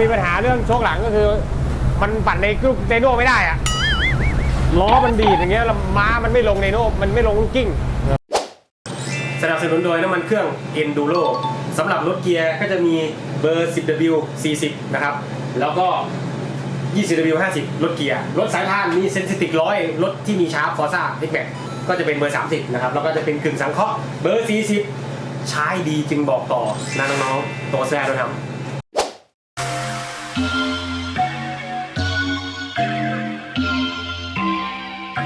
มีปัญหาเรื่องโชคหลังก็คือ มันปั่นในกรุ๊ปไดโน่ไม่ได้อะล้อมันดีดอย่างเงี้ยแล้วม้ามันไม่ลงไดโน่มันไม่ลงลูกกิ้งสนับสนุนโดยน้ำมันเครื่อง Enduro สำหรับรถเกียร์ก็จะมีเบอร์ 10W 40 นะครับ แล้วก็ 20W 50 รถเกียร์ รถสายพานมีเซนซิติกร้อยรถที่มีชาร์ปฟอร์ซ่าเอ็กแบก็จะเป็นเบอร์ 30 นะครับ แล้วก็จะเป็นกึ่งสังเคราะห์เบอร์ 40 ใช้ดีจึงบอกต่อนะน้องๆตัวแซ่ด้วยครับ ก็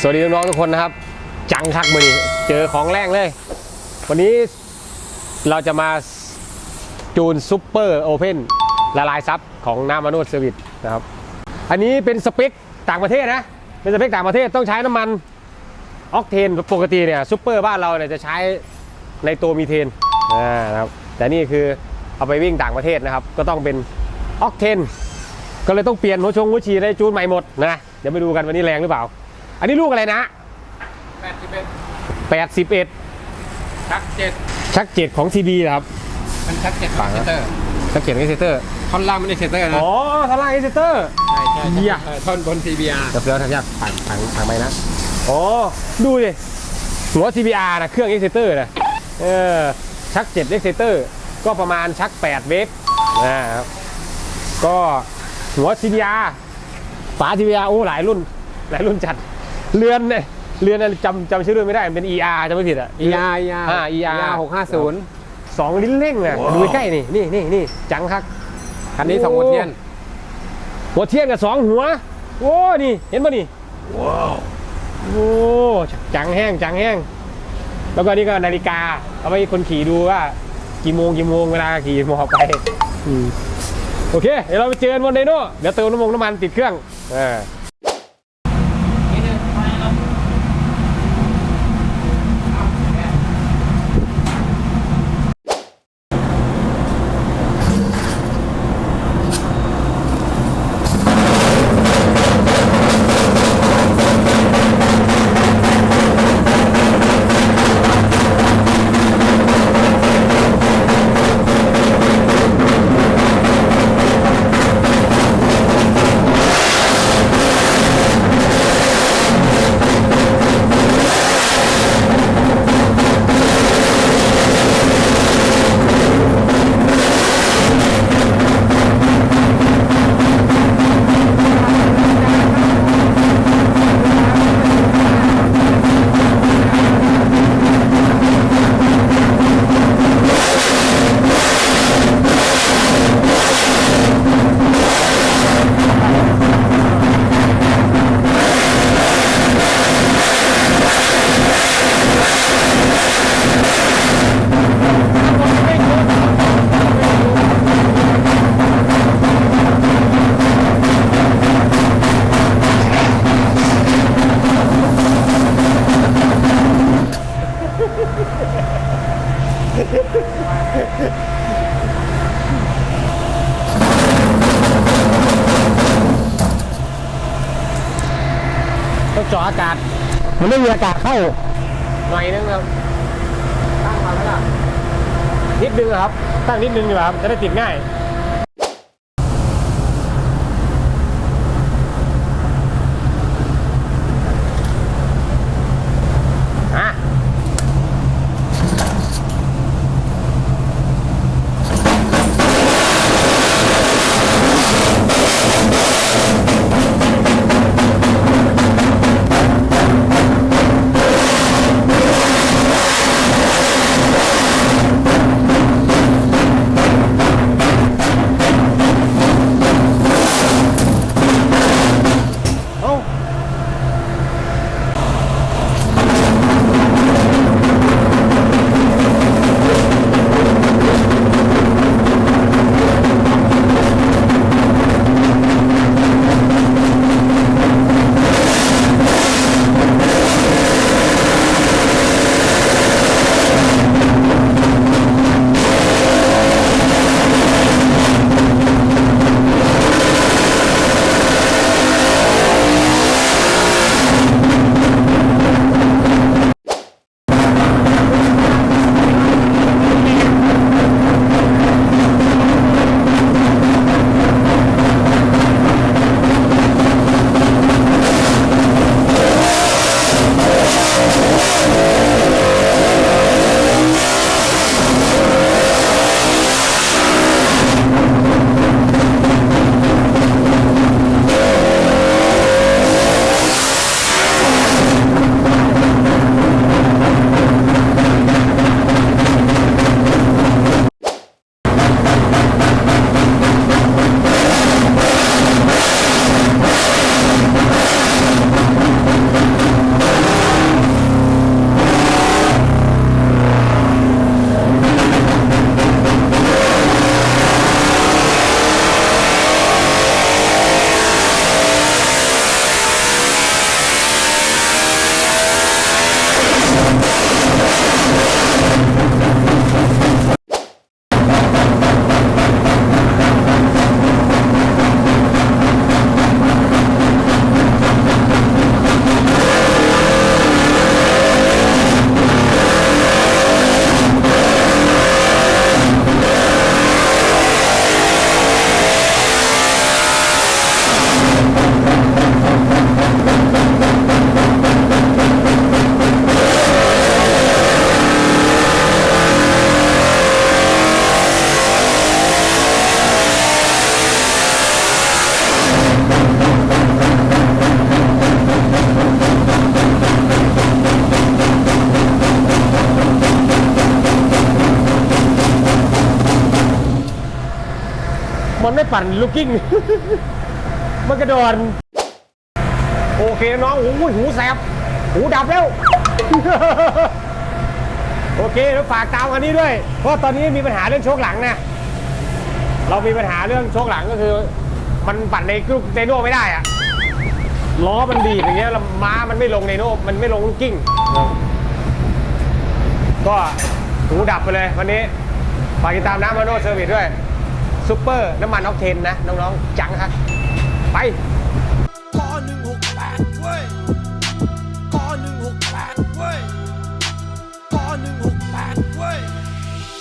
สวัสดีน้องๆทุกคนนะครับ จังคักมือนี้เจอของแรงเลย วันนี้เราจะมาจูนซูเปอร์โอเพนละลายซับของน้ำมนุษย์เซอร์วิสนะครับ อันนี้เป็นสเปคต่างประเทศนะ เป็นสเปคต่างประเทศต้องใช้น้ำมันออกเทนปกติเนี่ยซูเปอร์บ้านเราเนี่ยจะใช้ในตัวมีเทนอ่านะครับ แต่นี่คือเอาไปวิ่งต่างประเทศนะครับ ก็ต้องเป็นออกเทนก็เลยต้องเปลี่ยนหัวชงหัวฉีดได้จูนใหม่หมดนะ เดี๋ยวไปดูกันวันนี้แรงหรือเปล่า อันนี้ลูกอะไรนะแปดสิบเอ็ด81 ชักเจ็ดชักเจ็ดของ CB นะครับ มันชักเจ็ดฝั่งเซนะเตอร์ชักเจ็ดของเซเตอร์ท่อนล่างไม่ได้เซเตอร์นะอ๋อทาร่าเอเซเตอร์ ใช่ใช่เหี้ยเออท่อนบน CBR เดี๋ยวเดี๋ยวทำยากผ่านผ่านผ่านไปนะอ๋อดูดิหัว CBR นะเครื่องเอเซเตอร์นะเออชัก7เอเซเตอร์ก็ประมาณชัก8เวฟนะครับก็หัว CBR ฝา CBR โอ้หลายรุ่นหลายรุ่นจัดเรือนเนี่ย เรือนเนี่ยจำจำชื่อเรือนไม่ได้มันเป็น ER จะไม่ผิดอะ ER ER อ่า ER หกห้าศูนย์สองลิ้นเร่งนะดูใกล้ๆนี่นี่นี่นี่จังครับคันนี้สองหัวเทียนหัวเทียนกับสองหัวโอ้นี่เห็นป่ะนี่ว้าวโอ้จังแห้งจังแห้งแล้วก็นี่ก็นาฬิกา เอาไว้คนขี่ดูว่า กี่โมงกี่โมงเวลาขี่มอไปอืมโอเค เดี๋ยวเราไปเจอกันบนไดโน่เดี๋ยวเติมน้ำมันน้ำมันติดเครื่องอ่า ต้องเจาะอากาศ มันไม่มีอากาศเข้าหน่อยนึงครับตั้งมาแล้วล่ะนิดนึงอะครับ ตั้งนิดนึงดีกว่าครับจะได้ติดง่าย มันไม่ปั่นลูกกิ้ง มันกระโดดโอเคน้องโอ้ยหูแสบ หูดับแล้ว โอเคแล้วฝากตามอันนี้ด้วย เพราะตอนนี้มีปัญหาเรื่องโชคหลังนะ เรามีปัญหาเรื่องโชคหลังก็คือ มันปั่นในลูกเตโน่ไม่ได้อะล้อมันบีอย่างเงี้ยแล้วม้ามันไม่ลงในโน่มันไม่ลงลูกกิ้ง ก็หูดับไปเลยวันนี้ฝากติดตามน้ำมาโนเซอร์วิสด้วย ซุปเปอร์น้ำมันออกเทนนะ น้อง ๆ จังครับไป